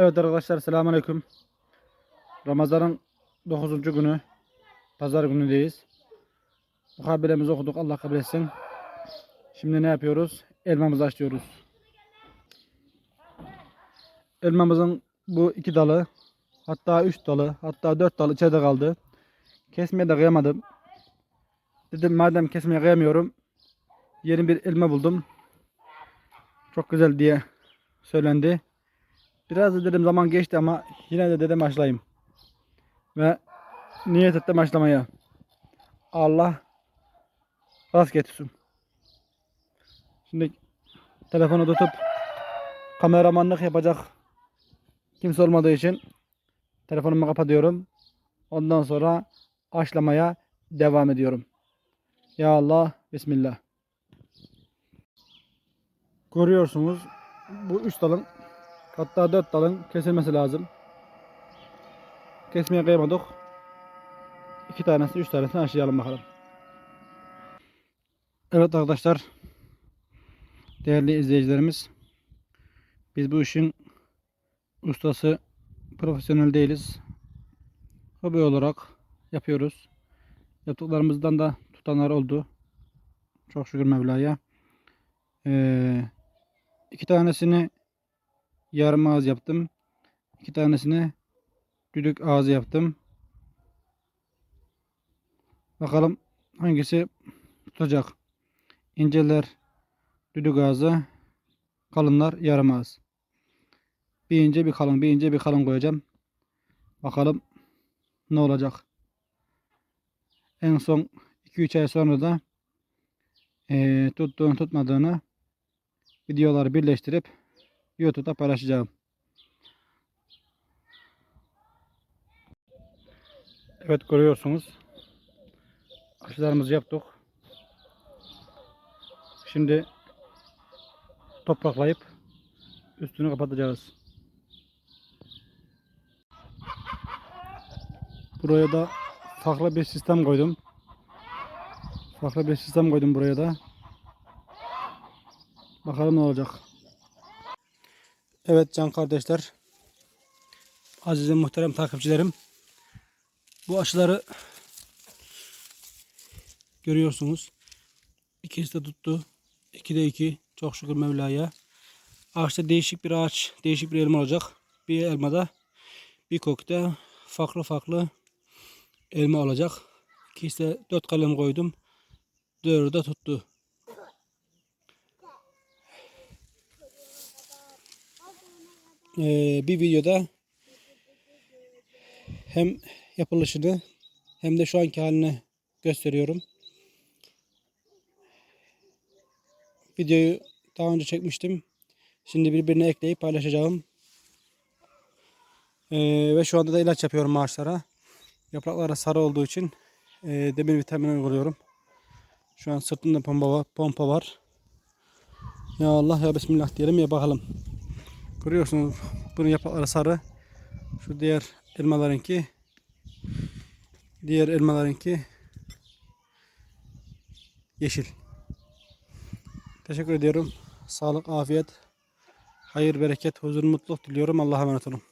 Evet arkadaşlar selamünaleyküm. Ramazan'ın 9. günü. Pazar günündeyiz. Muhabiremizi okuduk. Allah kabul etsin. Şimdi ne yapıyoruz? Elmamızı açıyoruz. Elmamızın bu iki dalı, hatta üç dalı, hatta dört dalı içeride kaldı. Kesmeye de kıyamadım. Dedim madem kesmeye kıyamıyorum, yeni bir elma buldum. Çok güzel diye söylendi. Biraz da dedim zaman geçti ama yine de dedim başlayayım. Ve niyet ettim başlamaya. Allah rast getirsin. Şimdi telefonu tutup kameramanlık yapacak kimse olmadığı için telefonumu kapatıyorum. Ondan sonra açlamaya devam ediyorum. Ya Allah, Bismillah. Görüyorsunuz bu üç dalın hatta dört dalın kesilmesi lazım. Kesmeye kıyamadık. İki tanesi, üç tanesini aşıyalım bakalım. Evet arkadaşlar. Değerli izleyicilerimiz. Biz bu işin ustası profesyonel değiliz. Hobi olarak yapıyoruz. Yaptıklarımızdan da tutanlar oldu. Çok şükür Mevla'ya. Ee, iki tanesini yarım ağız yaptım. İki tanesini düdük ağzı yaptım. Bakalım hangisi tutacak. İnceler düdük ağzı, kalınlar yarım ağız. Bir ince bir kalın, bir ince bir kalın koyacağım. Bakalım ne olacak. En son 2-3 ay sonra da eee tuttuğunu tutmadığını videoları birleştirip YouTube'da paylaşacağım. Evet görüyorsunuz. Aşılarımızı yaptık. Şimdi topraklayıp üstünü kapatacağız. Buraya da farklı bir sistem koydum. Farklı bir sistem koydum buraya da. Bakalım ne olacak. Evet can kardeşler. Aziz muhterem takipçilerim. Bu aşıları görüyorsunuz. İkisi de tuttu. İki de iki. Çok şükür Mevla'ya. Ağaçta değişik bir ağaç, değişik bir elma olacak. Bir elmada bir kokta farklı farklı elma olacak. İkisi de dört kalem koydum. Dördü de tuttu. Bir videoda hem yapılışını hem de şu anki halini gösteriyorum. Videoyu daha önce çekmiştim. Şimdi birbirine ekleyip paylaşacağım. Ee, ve şu anda da ilaç yapıyorum ağaçlara. Yaprakları sarı olduğu için e, demir vitamini uyguluyorum. Şu an sırtında pompa var. Pompa var. Ya Allah ya Bismillah diyelim ya bakalım. Görüyorsunuz bunun yaprakları sarı. Şu diğer elmalarınki diğer elmalarınki yeşil. Teşekkür ediyorum. Sağlık, afiyet, hayır, bereket, huzur, mutluluk diliyorum. Allah'a emanet olun.